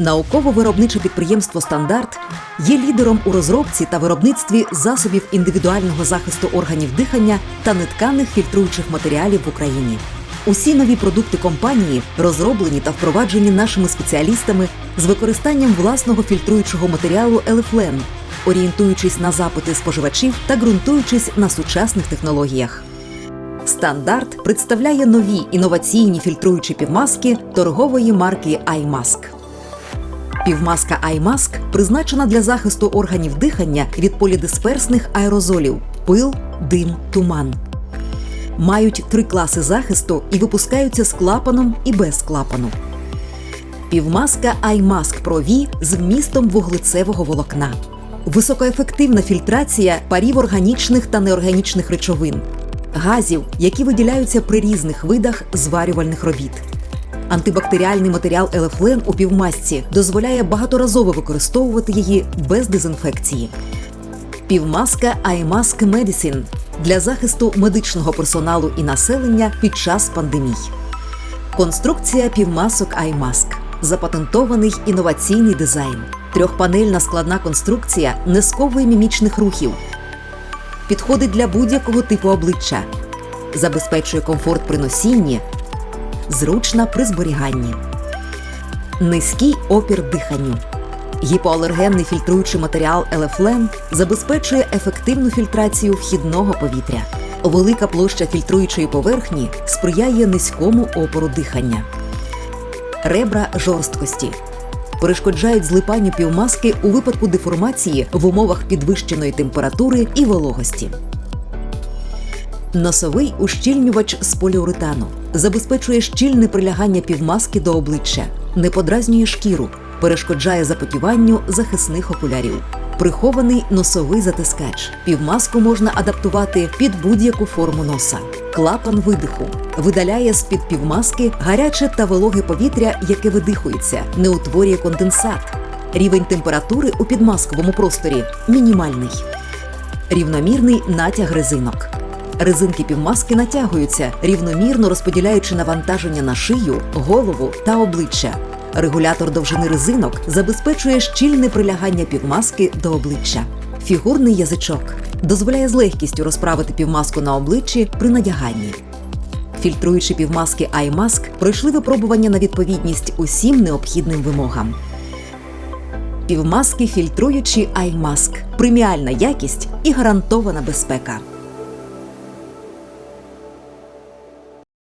Науково-виробниче підприємство Стандарт є лідером у розробці та виробництві засобів індивідуального захисту органів дихання та нетканих фільтруючих матеріалів в Україні. Усі нові продукти компанії розроблені та впроваджені нашими спеціалістами з використанням власного фільтруючого матеріалу Елефлен, орієнтуючись на запити споживачів та ґрунтуючись на сучасних технологіях. Стандарт представляє нові інноваційні фільтруючі півмаски торгової марки iMask. Півмаска iMask призначена для захисту органів дихання від полідисперсних аерозолів пил, дим, туман. Мають три класи захисту і випускаються з клапаном і без клапану. Півмаска Pro V з вмістом вуглецевого волокна. Високоефективна фільтрація парів органічних та неорганічних речовин, газів, які виділяються при різних видах зварювальних робіт. Антибактеріальний матеріал Елефлен у півмасці дозволяє багаторазово використовувати її без дезінфекції. Півмаска iMask Medicine для захисту медичного персоналу і населення під час пандемій. Конструкція півмасок iMask. Запатентований інноваційний дизайн. Трьохпанельна складна конструкція не мімічних рухів. Підходить для будь-якого типу обличчя. Забезпечує комфорт при носінні, зручна при зберіганні. Низький опір диханню. Гіпоалергенний фільтруючий матеріал Елефлен забезпечує ефективну фільтрацію вхідного повітря. Велика площа фільтруючої поверхні сприяє низькому опору дихання. Ребра жорсткості перешкоджають злипанню півмаски у випадку деформації в умовах підвищеної температури і вологості. Носовий ущільнювач з поліуретану забезпечує щільне прилягання півмаски до обличчя, не подразнює шкіру, перешкоджає запотіванню захисних окулярів. Прихований носовий затискач. Півмаску можна адаптувати під будь-яку форму носа. Клапан видиху видаляє з-під півмаски гаряче та вологе повітря, яке видихується, не утворює конденсат. Рівень температури у підмасковому просторі мінімальний. Рівномірний натяг резинок. Резинки півмаски натягуються, рівномірно розподіляючи навантаження на шию, голову та обличчя. Регулятор довжини резинок забезпечує щільне прилягання півмаски до обличчя. Фігурний язичок дозволяє з легкістю розправити півмаску на обличчі при надяганні. Фільтруючі півмаски iMask пройшли випробування на відповідність усім необхідним вимогам. Півмаски фільтруючі iMask – преміальна якість і гарантована безпека.